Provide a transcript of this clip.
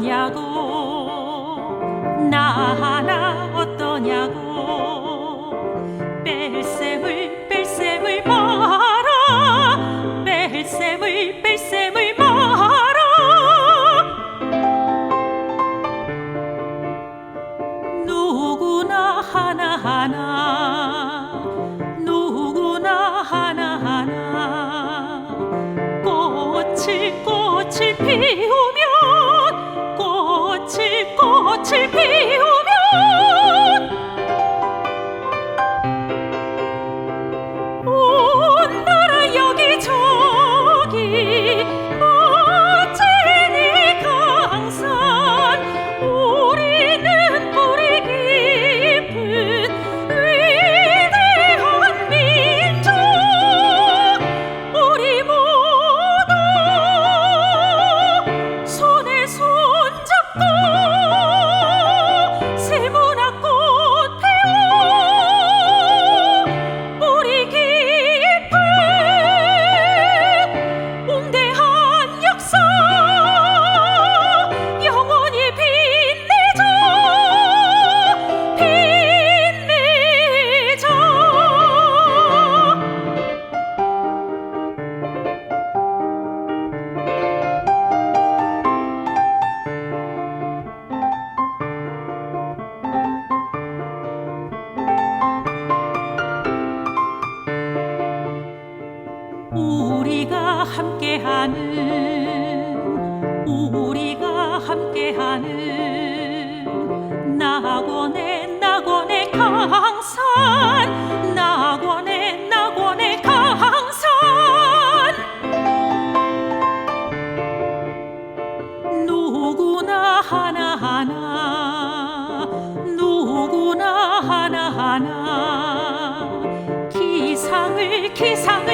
어떠냐고. 나 하나 어떠냐고. 꽃을 피 함께하는 우리가 함께하는 낙원의 낙원의 강산 낙원의 낙원의 강산. 누구나 하나하나 누구나 하나하나 기상을 기상을 사